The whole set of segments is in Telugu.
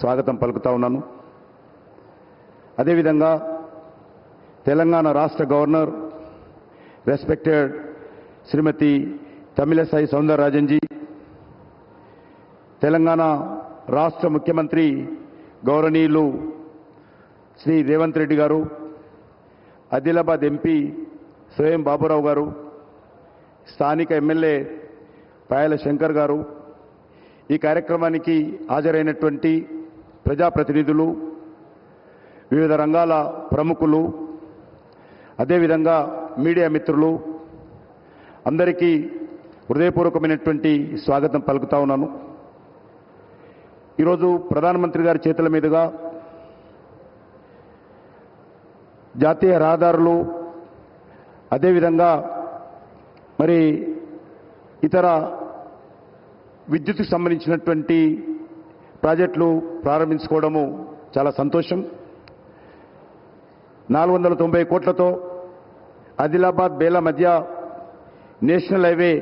స్వాగతం పలుకుతా ఉన్నాను. అదేవిధంగా తెలంగాణ రాష్ట్ర గవర్నర్ రెస్పెక్టెడ్ శ్రీమతి తమిళసాయి సౌందరరాజన్జీ తెలంగాణ రాష్ట్ర ముఖ్యమంత్రి గౌరవనీయులు శ్రీ రేవంత్ రెడ్డి గారు ఆదిలాబాద్ ఎంపీ స్వయం బాబురావు గారు స్థానిక ఎమ్మెల్యే పాయల శంకర్ గారు ఈ కార్యక్రమానికి హాజరైనటువంటి ప్రజాప్రతినిధులు వివిధ రంగాల ప్రముఖులు అదేవిధంగా మీడియా మిత్రులు అందరికీ హృదయపూర్వకమైనటువంటి స్వాగతం పలుకుతా ఉన్నాను. ఈరోజు ప్రధానమంత్రి గారి చేతుల మీదుగా జాతీయ రహదారులు అదేవిధంగా మరి ఇతర విద్యుత్కు సంబంధించినటువంటి ప్రాజెక్టులు ప్రారంభించుకోవడము చాలా సంతోషం. నాలుగు వందల తొంభై కోట్లతో ఆదిలాబాద్ బేలా మధ్య నేషనల్ హైవే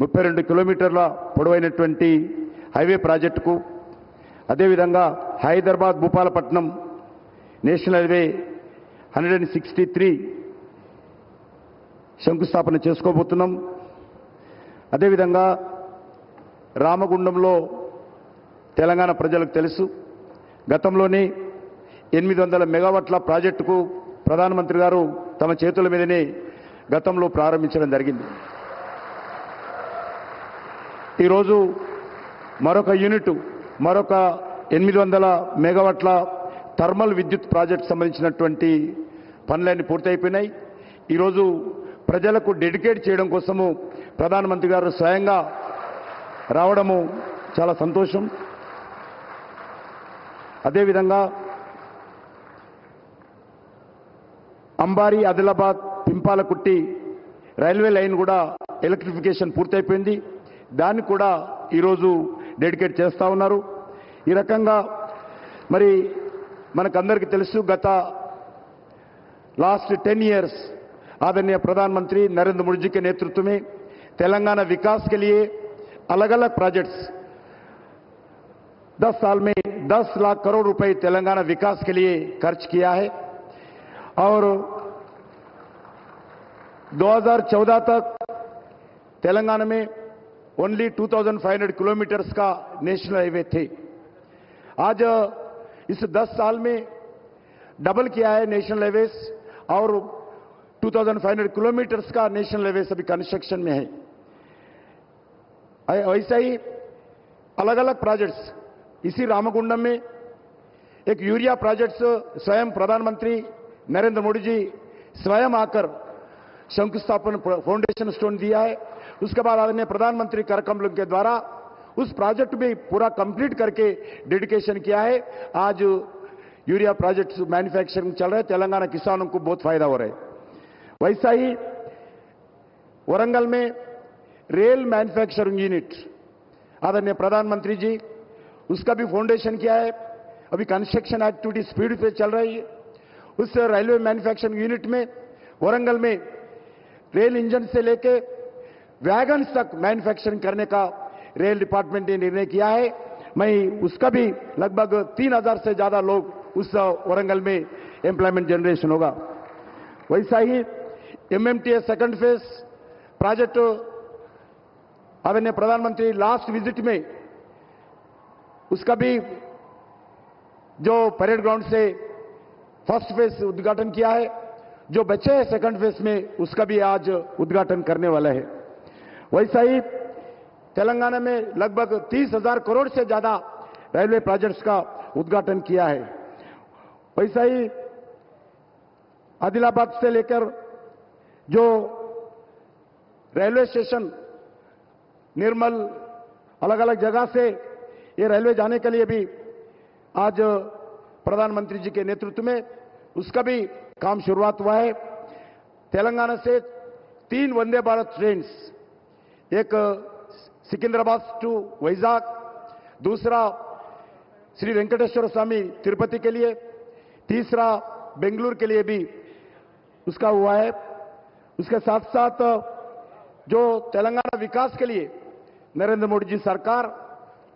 ముప్పై రెండు కిలోమీటర్ల పొడవైనటువంటి హైవే ప్రాజెక్టుకు అదేవిధంగా Hyderabad Bhupalapatnam national highway hundred and sixty three శంకుస్థాపన చేసుకోబోతున్నాం. అదేవిధంగా రామగుండంలో తెలంగాణ ప్రజలకు తెలుసు. గతంలోనే ఎనిమిది వందల మెగావాట్ల ప్రాజెక్టుకు ప్రధానమంత్రి గారు తమ చేతుల మీదనే గతంలో ప్రారంభించడం జరిగింది. ఈరోజు మరొక యూనిట్ మరొక ఎనిమిది వందల మెగావాట్ల థర్మల్ విద్యుత్ ప్రాజెక్ట్ సంబంధించినటువంటి పనులన్నీ పూర్తయిపోయినాయి. ఈరోజు ప్రజలకు డెడికేట్ చేయడం కోసము ప్రధానమంత్రి గారు స్వయంగా రావడము చాలా సంతోషం. అదేవిధంగా అంబారి ఆదిలాబాద్ పింపాలకుట్టి రైల్వే లైన్ కూడా ఎలక్ట్రిఫికేషన్ పూర్తయిపోయింది దాన్ని కూడా ఈరోజు డెడికేట్ చేస్తూ ఉన్నారు ఈ రకంగా మరి మనకందరికీ తెలుసు గత लास्ट टेन इयर्स आदरणीय प्रधानमंत्री नरेंद्र मोदी जी के नेतृत्व में तेलंगाना विकास के लिए अलग अलग प्रोजेक्ट्स 10 साल में 10 लाख करोड़ रुपए तेलंगाना विकास के लिए खर्च किया है और 2014 तक तेलंगाना में ओनली 2500 किलोमीटर्स का नेशनल हाईवे थे। आज, इस 10 साल में डबल किया है नेशनल हाईवेज और 2500 किलोमीटर्स का नेशनल हाईवे अभी कंस्ट्रक्शन में है। ऐसा ही अलग अलग प्रोजेक्ट्स इसी रामकुंडम में एक यूरिया प्रोजेक्ट्स स्वयं प्रधानमंत्री नरेंद्र मोदी जी स्वयं आकर शंकुस्थापन फाउंडेशन स्टोन दिया है। उसके बाद आदरणीय प्रधानमंत्री कार्यक्रम के द्वारा उस प्रोजेक्ट भी पूरा कंप्लीट करके डेडिकेशन किया है। आज यूरिया प्रोजेक्ट मैन्युफैक्चरिंग चल रहे तेलंगाना किसानों को बहुत फ़ायदा हो रहा है। वैसा ही वरंगल में रेल मैन्युफैक्चरिंग यूनिट आदरणीय प्रधानमंत्री जी उसका भी फाउंडेशन किया है। अभी कंस्ट्रक्शन एक्टिविटी स्पीड पे चल रही है। उस रेलवे मैन्युफैक्चरिंग यूनिट में वरंगल में रेल इंजन से लेके वैगन तक मैन्युफैक्चरिंग करने का रेल डिपार्टमेंट ने निर्णय किया है। मैं उसका भी लगभग तीन हज़ार से ज़्यादा लोग उस वरंगल में एम्प्लॉयमेंट जनरेशन होगा। वैसा ही एमएमटीएस सेकंड फ़ेज़ प्रोजेक्ट आदरणीय प्रधानमंत्री लास्ट विज़िट में उसका भी जो परेड ग्राउंड से फ़र्स्ट फ़ेज़ उद्घाटन किया है, जो बच्चे हैं सेकंड फ़ेज़ में, उसका भी आज उद्घाटन करने वाला है। वैसा ही तेलंगाना में लगभग तीस हज़ार करोड़ से ज़्यादा रेलवे प्रोजेक्ट्स का उद्घाटन किया है। वैसा ही आदिलाबाद से लेकर जो रेलवे स्टेशन निर्मल अलग अलग जगह से ये रेलवे जाने के लिए भी आज प्रधानमंत्री जी के नेतृत्व में उसका भी काम शुरुआत हुआ है। तेलंगाना से तीन वंदे भारत ट्रेन एक सिकंदराबाद टू वैजाग, दूसरा श्री वेंकटेश्वर स्वामी तिरुपति के लिए, तीसरा बेंगलुरु के लिए भी उसका हुआ है। उसके साथ साथ जो तेलंगाना विकास के लिए नरेंद्र मोदी जी सरकार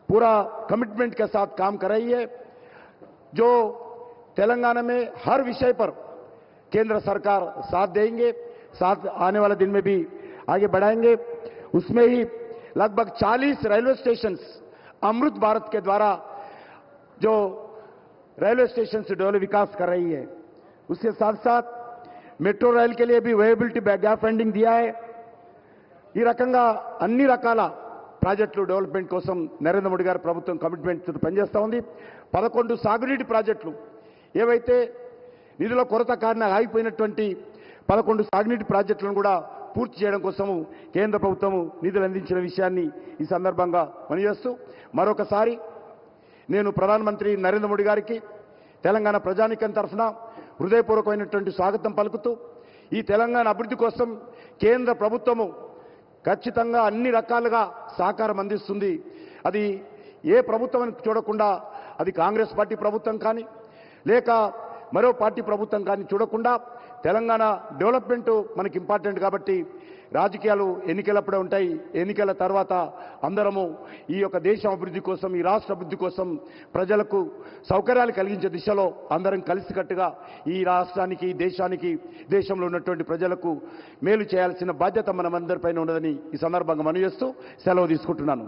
पूरा कमिटमेंट के साथ काम कर रही है जो तेलंगाना में हर विषय पर केंद्र सरकार साथ देंगे साथ आने वाले दिन में भी आगे बढ़ाएंगे उसमें ही लगभग 40 रेलवे स्टेशन अमृत भारत के द्वारा जो रेलवे स्टेशन से डेवलप विकास कर रही है उसके साथ साथ मेट्रो రైల్ के लिए भी वेबिलिटी गैप फंडिंग दिया है ఈ రకంగా అన్ని రకాల ప్రాజెక్టులు డెవలప్మెంట్ కోసం నరేంద్ర మోడీ గారి ప్రభుత్వం కమిట్మెంట్ పనిచేస్తూ ఉంది. పదకొండు సాగునీటి ప్రాజెక్టులు. ఏవైతే నిధుల కొరత కారణంగా ఆగిపోయినటువంటి పదకొండు సాగునీటి ప్రాజెక్టులను కూడా పూర్తి చేయడం కోసము కేంద్ర ప్రభుత్వము నిధులు అందించిన విషయాన్ని ఈ సందర్భంగా పనిచేస్తూ మరొకసారి నేను ప్రధానమంత్రి నరేంద్ర మోడీ గారికి తెలంగాణ ప్రజానికం తరఫున హృదయపూర్వకమైనటువంటి స్వాగతం పలుకుతూ ఈ తెలంగాణ అభివృద్ధి కోసం కేంద్ర ప్రభుత్వము ఖచ్చితంగా అన్ని రకాలుగా సహకారం అందిస్తుంది. అది ఏ ప్రభుత్వం చూడకుండా అది కాంగ్రెస్ పార్టీ ప్రభుత్వం కానీ లేక మరో పార్టీ ప్రభుత్వం కానీ చూడకుండా తెలంగాణ డెవలప్మెంటు మనకి ఇంపార్టెంట్ కాబట్టి రాజకీయాలు ఎన్నికలప్పుడే ఉంటాయి. ఎన్నికల తర్వాత అందరము ఈ యొక్క దేశం అభివృద్ధి కోసం ఈ రాష్ట్ర అభివృద్ధి కోసం ప్రజలకు సౌకర్యాలు కలిగించే దిశలో అందరం కలిసికట్టుగా ఈ రాష్ట్రానికి ఈ దేశానికి దేశంలో ఉన్నటువంటి ప్రజలకు మేలు చేయాల్సిన బాధ్యత మనమందరిపైన ఉన్నదని ఈ సందర్భంగా మనవి చేస్తూ సెలవు తీసుకుంటున్నాను.